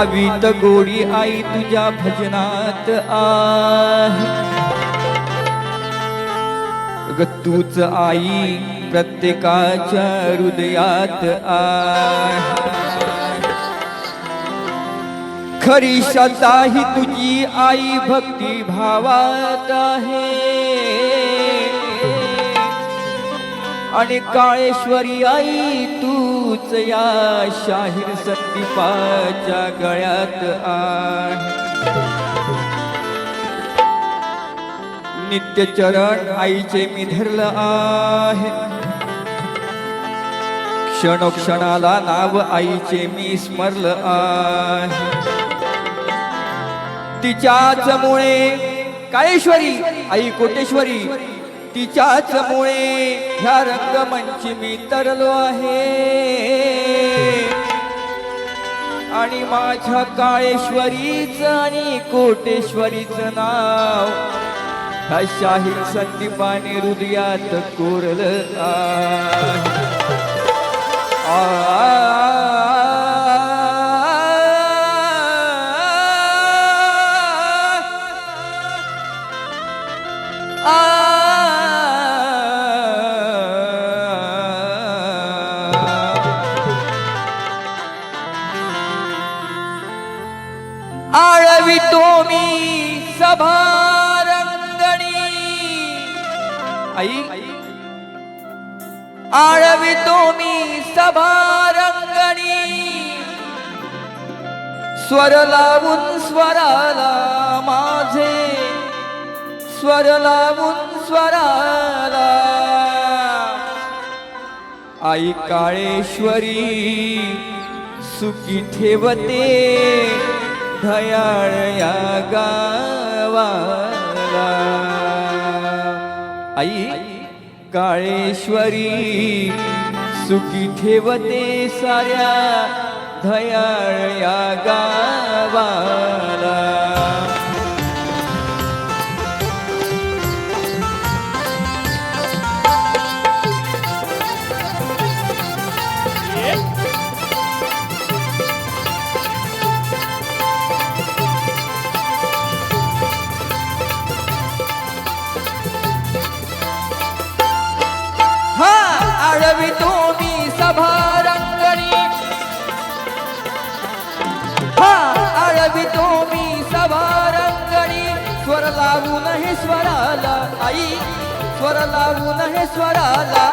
आवीत गोडी आई तुझ्या भजनात आहे. ग तूच आई प्रत्येकाच्या हृदयात आहे. खरी श्रद्धा ही तुझी आई भक्ती भावात आहे. आणि काळेश्वरी आई तूच या शाहीर सत्तीपाच्या गळ्यात आहे नित्य चरण आईचे मी धरलं आहे. क्षणोक्षणाला नाव आईचे मी स्मरलं आहे. तिच्याच मुळे काळेश्वरी आई कोटेश्वरी तिच्याच मुळे ह्या रंगमंची मी तरलो आहे. आणि माझ्या काळेश्वरीच आणि कोटेश्वरीचं नाव ह्या शाहीर संदीपाने हृदयात कोरलं आ. आई. आळवितो मी सभारंगणी. स्वर लावून स्वराला माझे. स्वर लावून स्वराला. आई काळेश्वरी सुखी ठेवते धयाळ या गावाला. आई काळेश्वरी सुखी ठेवते साऱ्या धयाळ या गावाला. आळवितो मी सभारंगणी हा आळवितो मी सभारंगणी स्वर लावून हे स्वराला आई. स्वर लावून हे स्वराला.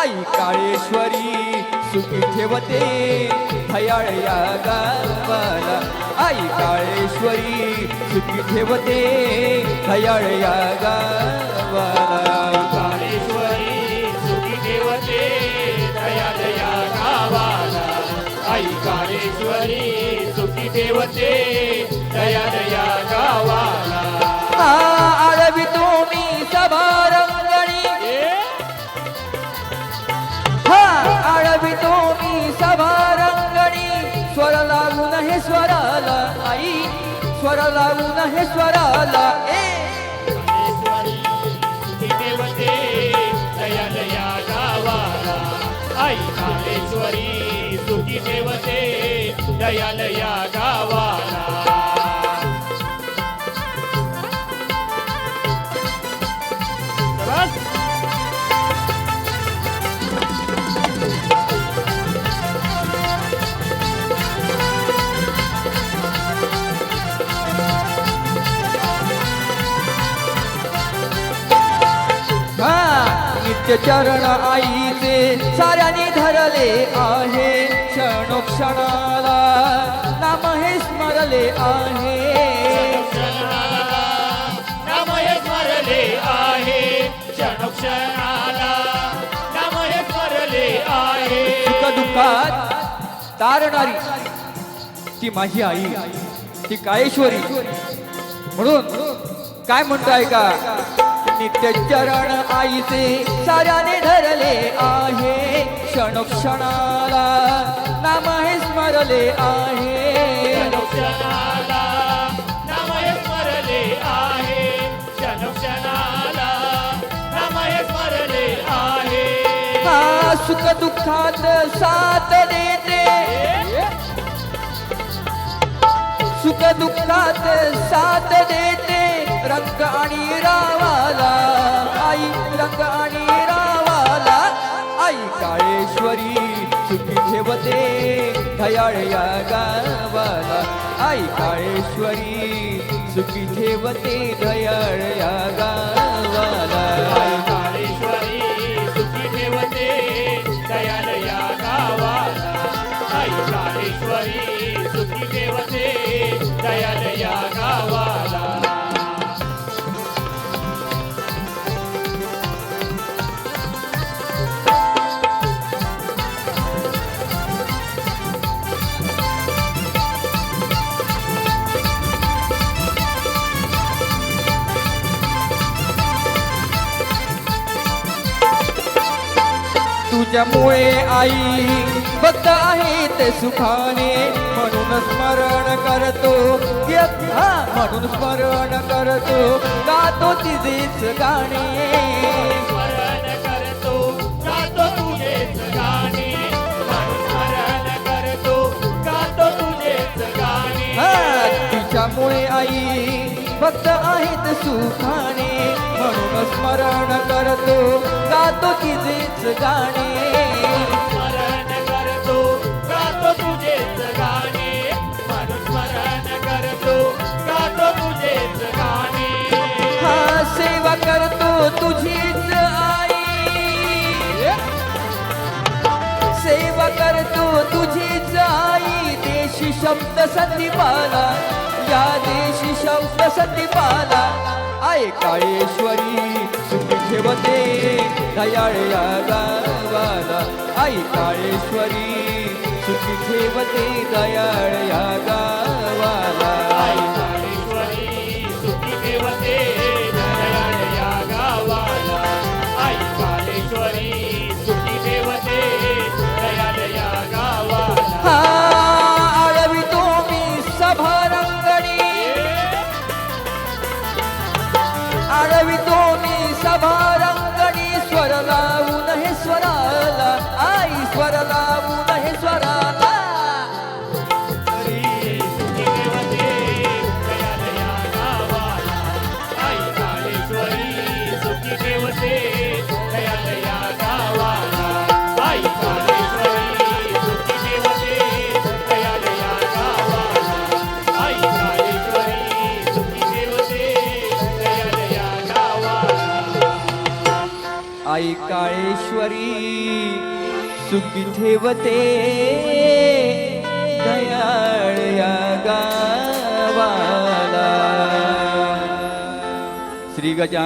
आई काळेश्वरी सुखी ठेवते भयाळ या गावाला आई काळेश्वरी सुखी ठेवते भयाळ या गावाला काळेश्वरी सुखी देवते दया दया गावाला. सभारंगणी. ए, हा आळवितो मी सभारंगणी. स्वर लागून हे स्वराला आई स्वर लागून हे स्वराला ए. काळेश्वरी सुखी देवते दया दया गावाला बस. नित्य चरण आईचे साऱ्याने धरले आहे. क्षणोक्षणाला नाम हे स्मरले आहे. नाम हे स्मरले आहे. क्षणोक्षणाला नाम हे स्मरले आहे. सुख दुःखात तारणारी ती माझी आई ती काळेश्वरी. म्हणून काय म्हणताय का नित्य चरण आईचे साऱ्याने धरले आहे. क्षणक्षणाला नाम हे स्मरले आहे. सुख दुःखात साथ देते. सुख दुःखात साथ देते. रंग आणि रावाला. आई रंग आणि रावाला. आई काळेश्वरी सुखी ठेवते या गावाला. आई काळेश्वरी सुखी ठेवते या गावाला. आई काळेश्वरी सुखी ठेवते या गावाला. आई काळेश्वरी सुखी ठेवते तुझ्यामुळे आई बद्ध आहे ते सुखाने. म्हणून स्मरण करतो. म्हणून स्मरण करतो. गातो तिचेच गाणे स्मरण करतो. गातो तुझेच गाणे तिच्यामुळे आई भक्त आहेत सुखाने. म्हणून स्मरण करतो गातो तिचेच गाणे. स्मरण करतो गातो तुझेच गाणे. म्हणून स्मरण करतो गातो तुझेच गाणे. हा सेवा करतो तुझीच आई. सेवा करतो तुझीच आई. देशी शब्द संदीपाला या देशी शब्द संदीपाला आई काळेश्वरी सुखी ठेवते दयाळया गावाला. आई काळेश्वरी सुखी ठेवते दयाळया गावाला. आळवितो मी सभा आई काळेश्वरी सुखी ठेवते. दयाळ या गावाला. श्री गजा